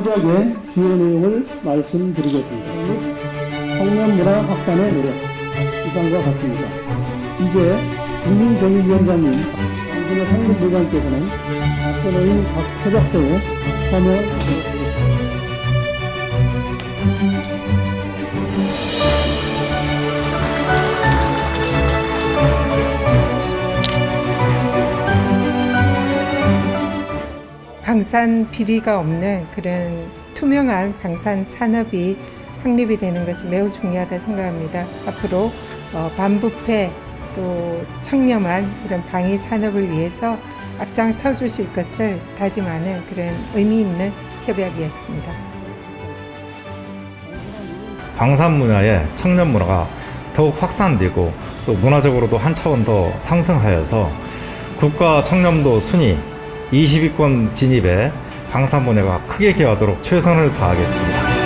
허덕의 주요 내용을 말씀드리겠습니다. 청년 문화 확산의 노력 이상과 같습니다. 이제 국민정의위원장님 당신의 상임부장께서는 박선호의 각 회작서에 참여하겠습니다. 방산 비리가 없는 그런 투명한 방산 산업이 확립이 되는 것이 매우 중요하다 생각합니다. 앞으로 어, 반부패 또 청렴한 이런 방위 산업을 위해서 앞장서 주실 것을 다짐하는 그런 의미 있는 협약이었습니다. 방산 분야의 청년 문화가 더욱 확산되고 또 문화적으로도 한 차원 더 상승하여서 국가 청렴도 순위 20위권 진입에 방산 분야가 크게 기여하도록 최선을 다하겠습니다.